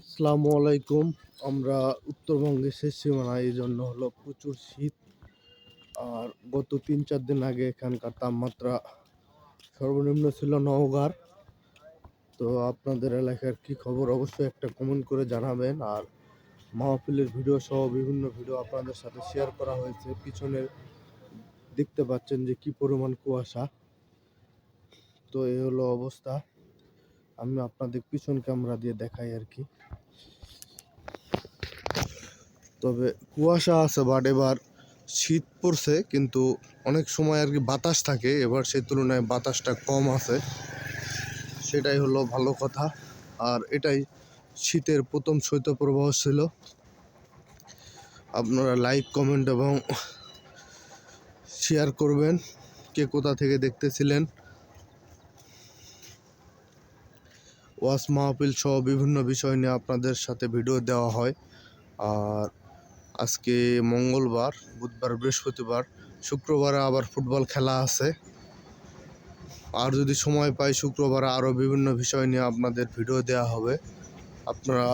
আসসালামু আলাইকুম। আমরা উত্তরবঙ্গের শেষ সীমানায় এই জন্য হলো প্রচুর শীত। আর গত তিন চার দিন আগে এখানকার তাপমাত্রা সর্বনিম্ন ছিল নওগাঁর। তো আপনাদের এলাকার কি খবর? অবশ্যই একটা কমেন্ট করে জানাবেন। আর মাহফিলের ভিডিও সহ বিভিন্ন ভিডিও আপনাদের সাথে শেয়ার করা হয়েছে। পিছনে দেখতে পাচ্ছেন যে কি পরিমাণ কুয়াশা। তো এই হলো অবস্থা। আমি আপনাদের পিছন ক্যামেরা দিয়ে দেখাই আর কি। তবে কুয়াশা আছে বাট এবার শীত পড়ছে, কিন্তু অনেক সময় আর কি বাতাস থাকে। এবার সেই তুলনায় বাতাসটা কম আছে। সেটাই হলো ভালো কথা। আর এটাই শীতের প্রথম শৈত্যপ্রবাহ ছিল। আপনারা লাইক কমেন্ট এবং শেয়ার করবেন। কে কোথা থেকে দেখতেছিলেন? ওয়াস মাহফিল সহ বিভিন্ন বিষয় নিয়ে আপনাদের সাথে ভিডিও দেওয়া হয়। আর আজকে মঙ্গলবার, বুধবার, বৃহস্পতিবার, শুক্রবারে আবার ফুটবল খেলা আছে। আর যদি সময় পাই, শুক্রবারে আরও বিভিন্ন বিষয় নিয়ে আপনাদের ভিডিও দেওয়া হবে। আপনারা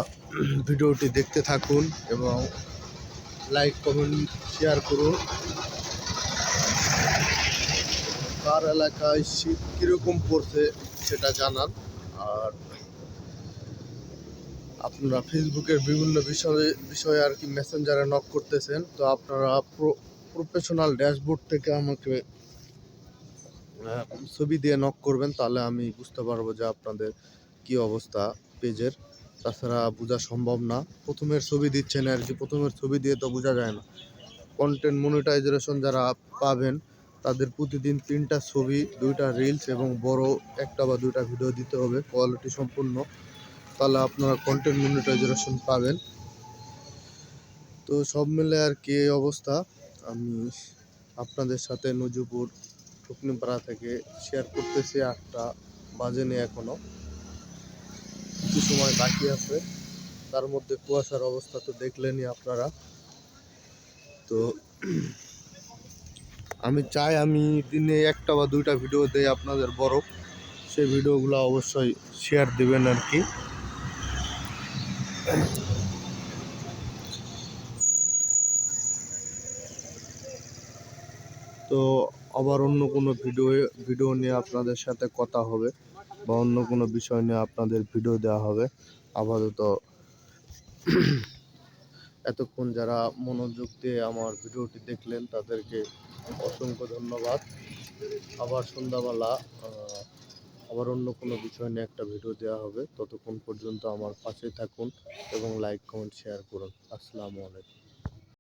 ভিডিওটি দেখতে থাকুন এবং লাইক, কমেন্ট, শেয়ার করুন। কার এলাকায় শীত কীরকম পড়ছে সেটা জানান। আর আপনারা ফেসবুকের বিভিন্ন বিষয়ে বিষয়ে আর কি মেসেঞ্জারে নক করতেছেন, তো আপনারা প্রফেশনাল ড্যাশবোর্ড থেকে আমাকে ছবি দিয়ে নক করবেন, তাহলে আমি বুঝতে পারব যে আপনাদের কি অবস্থা পেজের। তাছাড়া বোঝা সম্ভব না। প্রথমের ছবি দিচ্ছেন আর কি, প্রথমের ছবি দিয়ে তো বোঝা যায় না। কন্টেন্ট মনিটাইজেশন যারা পাবেন তাদের প্রতিদিন তিনটা ছবি, দুইটা রিলস এবং বড় একটা বা দুইটা ভিডিও দিতে হবে। কোয়ালিটি সম্পূর্ণ। তাহলে আপনারা কন্টেন্ট মনিটাইজেশন পাবেন। তো সব মিলে আর কি এই অবস্থা। আমি আপনাদের সাথে নজুপুর টুকনিপাড়া থেকে শেয়ার করতেছি আটটা বাজেনি এখনও। কিছু সময় বাকি আছে। তার মধ্যে কুয়াশার অবস্থা তো দেখলেনই আপনারা। তো আমি চাই আমি দিনে একটা বা দুইটা ভিডিও দেই আপনাদের বড়। সেই ভিডিওগুলো অবশ্যই শেয়ার দেবেন আর কি। তো আবার অন্য কোনো ভিডিও ভিডিও নিয়ে আপনাদের সাথে কথা হবে বা অন্য কোনো বিষয় নিয়ে আপনাদের ভিডিও দেওয়া হবে। আপাতত এতক্ষণ যারা মনোযোগ দিয়ে আমার ভিডিওটি দেখলেন, তাদেরকে অসংখ্য ধন্যবাদ। আবার সন্ধ্যাবেলা আবার অন্য কোনো বিষয় নিয়ে একটা ভিডিও দেওয়া হবে। ততক্ষণ পর্যন্ত আমার পাশে থাকুন এবং লাইক কমেন্ট শেয়ার করুন। আসসালামু আলাইকুম।